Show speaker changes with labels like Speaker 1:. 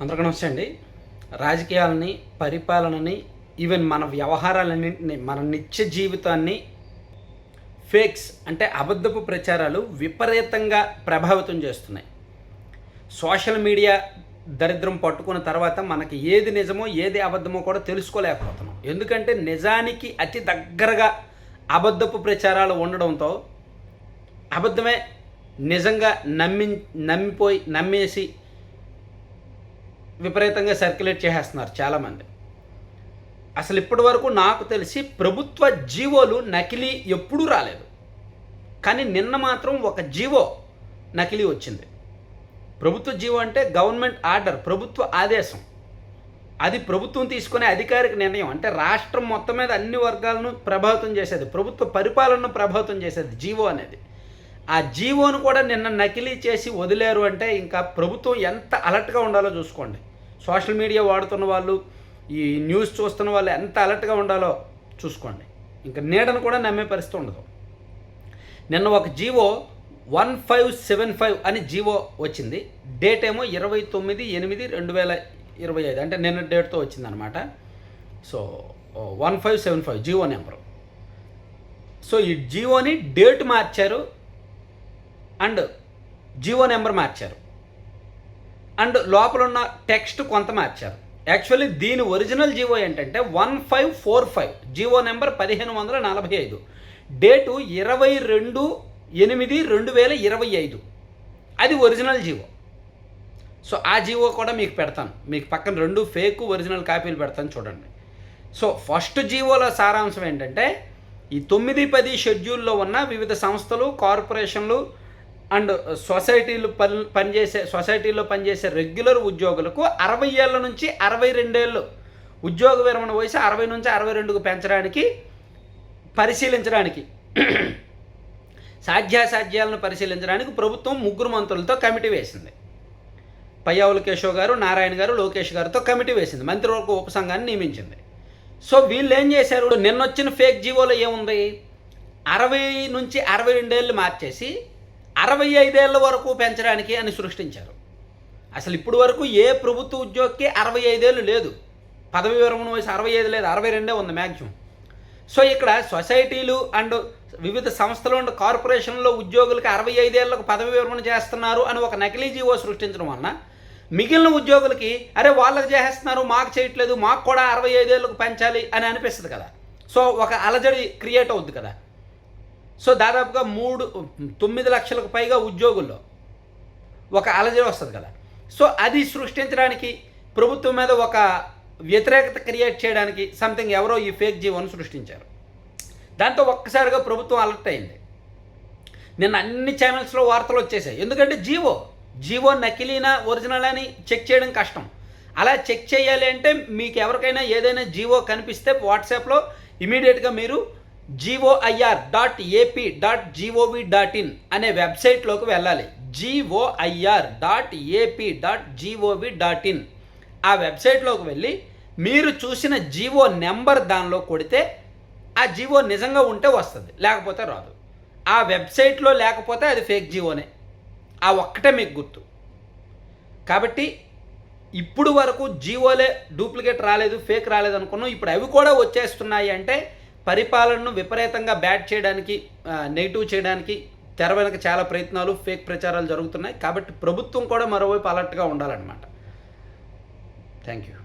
Speaker 1: అందరికీ నమస్తే అండి. రాజకీయాలని పరిపాలనని ఈవెన్ మన వ్యవహారాలన్నింటినీ మన నిత్య జీవితాన్ని ఫేక్స్ అంటే అబద్ధపు ప్రచారాలు విపరీతంగా ప్రభావితం చేస్తున్నాయి. సోషల్ మీడియా దరిద్రం పట్టుకున్న తర్వాత మనకి ఏది నిజమో ఏది అబద్ధమో కూడా తెలుసుకోలేకపోతున్నాం. ఎందుకంటే నిజానికి అతి దగ్గరగా అబద్ధపు ప్రచారాలు ఉండడంతో అబద్ధమే నిజంగా నమ్మి నమ్మిపోయి నమ్మేసి విపరీతంగా సర్క్యులేట్ చేసేస్తున్నారు చాలామంది. అసలు ఇప్పటి వరకు నాకు తెలిసి ప్రభుత్వ జీవోలు నకిలీ ఎప్పుడూ రాలేదు. కానీ నిన్న మాత్రం ఒక జీవో నకిలీ వచ్చింది. ప్రభుత్వ జీవో అంటే గవర్నమెంట్ ఆర్డర్ ప్రభుత్వ ఆదేశం. అది ప్రభుత్వం తీసుకునే అధికారిక నిర్ణయం. అంటే రాష్ట్రం మొత్తం మీద అన్ని వర్గాలను ప్రభావితం చేసేది ప్రభుత్వ పరిపాలనను ప్రభావితం చేసేది జీవో అనేది. ఆ జీవోను కూడా నిన్న నకిలీ చేసి వదిలేరు అంటే ఇంకా ప్రభుత్వం ఎంత అలర్ట్గా ఉండాలో చూసుకోండి. సోషల్ మీడియా వాడుతున్న వాళ్ళు ఈ న్యూస్ చూస్తున్న వాళ్ళు ఎంత అలర్ట్గా ఉండాలో చూసుకోండి. ఇంకా నీడను కూడా నమ్మే పరిస్థితి ఉండదు. నిన్న ఒక GO one five seven five అని జీవో వచ్చింది. డేట్ ఏమో ఇరవై తొమ్మిది ఎనిమిది రెండు వేల ఇరవై ఐదు. అంటే నిన్న డేట్తో వచ్చిందనమాట so one five seven five GO number. So ఈ జీవోని డేట్ మార్చారు అండ్ జీవో నెంబర్ మార్చారు. అండ్ లోపల ఉన్న టెక్స్ట్ కొంత మార్చారు. యాక్చువల్లీ దీని ఒరిజినల్ జీవో ఏంటంటే one five four five. GO number పదిహేను వందల నలభై ఐదు. డేటు ఇరవై రెండు ఎనిమిది రెండు వేల ఇరవై ఐదు. అది ఒరిజినల్ జీవో. సో ఆ జీవో కూడా మీకు పెడతాను. మీకు పక్కన రెండు ఫేక్ ఒరిజినల్ కాపీలు పెడతాను చూడండి. సో ఫస్ట్ జీవోలో సారాంశం ఏంటంటే ఈ తొమ్మిది పది షెడ్యూల్లో ఉన్న వివిధ సంస్థలు కార్పొరేషన్లు అండ్ సొసైటీలు పని పనిచేసే సొసైటీలో పనిచేసే రెగ్యులర్ ఉద్యోగులకు అరవై ఏళ్ళ నుంచి అరవై రెండేళ్ళు ఉద్యోగ విరమణ వయసు అరవై నుంచి అరవై రెండుకు పెంచడానికి పరిశీలించడానికి సాధ్యాసాధ్యాలను పరిశీలించడానికి ప్రభుత్వం ముగ్గురు మంత్రులతో కమిటీ వేసింది. పయ్యావుల కేశవ్ గారు నారాయణ గారు లోకేష్ గారితో కమిటీ వేసింది. మంత్రివర్గ ఉపసంఘాన్ని నియమించింది. సో వీళ్ళు ఏం చేశారు? నిన్న వచ్చిన ఫేక్ జీవోలో ఏముంది? అరవై నుంచి అరవై రెండేళ్ళు మార్చేసి అరవై ఐదేళ్ళ వరకు పెంచడానికి అని సృష్టించారు. అసలు ఇప్పుడు వరకు ఏ ప్రభుత్వ ఉద్యోగికి అరవై ఐదేళ్ళు లేదు. పదవి విరమణ వయసు అరవై ఐదు లేదు అరవై రెండే ఉంది మ్యాక్సిమం సో ఇక్కడ సొసైటీలు అండ్ వివిధ సంస్థలు అండ్ కార్పొరేషన్లో ఉద్యోగులకి అరవై ఐదేళ్ళకు పదవి విరమణ చేస్తున్నారు అని ఒక నకిలీ జీవో సృష్టించడం వలన మిగిలిన ఉద్యోగులకి అరే వాళ్ళకి చేసేస్తున్నారు మాకు చేయట్లేదు మాకు కూడా అరవై ఐదేళ్ళకు పెంచాలి అని అనిపిస్తుంది కదా. సో ఒక అలజడి క్రియేట్ అవుద్ది కదా. సో దాదాపుగా మూడు తొమ్మిది లక్షలకు పైగా ఉద్యోగుల్లో ఒక అలజడి వస్తుంది కదా. సో అది సృష్టించడానికి ప్రభుత్వం మీద ఒక వ్యతిరేకత క్రియేట్ చేయడానికి సంథింగ్ ఎవరో ఈ ఫేక్ జీవోను సృష్టించారు. దాంతో ఒక్కసారిగా ప్రభుత్వం అలర్ట్ అయింది. నిన్న అన్ని ఛానల్స్లో వార్తలు వచ్చేసాయి. ఎందుకంటే జీవో జీవో నకిలీనా ఒరిజినల్ అని చెక్ చేయడం కష్టం. అలా చెక్ చేయాలి అంటే మీకు ఎవరికైనా ఏదైనా జీవో కనిపిస్తే వాట్సాప్లో ఇమీడియట్గా మీరు G O I R dot AP dot G O V dot in అనే వెబ్సైట్లోకి వెళ్ళాలి. G O I R dot AP dot G O V dot in ఆ వెబ్సైట్లోకి వెళ్ళి మీరు చూసిన జీవో నెంబర్ దానిలో కొడితే ఆ జీవో నిజంగా ఉంటే వస్తుంది లేకపోతే రాదు. ఆ వెబ్సైట్లో లేకపోతే అది ఫేక్ జీవోనే ఆ ఒక్కటే మీకు గుర్తు. కాబట్టి ఇప్పుడు వరకు జీవోలే డూప్లికేట్ రాలేదు ఫేక్ రాలేదు అనుకున్నాం. ఇప్పుడు అవి కూడా వచ్చేస్తున్నాయి అంటే పరిపాలనను విపరీతంగా బ్యాట్ చేయడానికి నెగిటివ్ చేయడానికి తెర వెనక చాలా ప్రయత్నాలు ఫేక్ ప్రచారాలు జరుగుతున్నాయి. కాబట్టి ప్రభుత్వం కూడా మరోవైపు అలర్ట్గా ఉండాలన్నమాట. Thank you.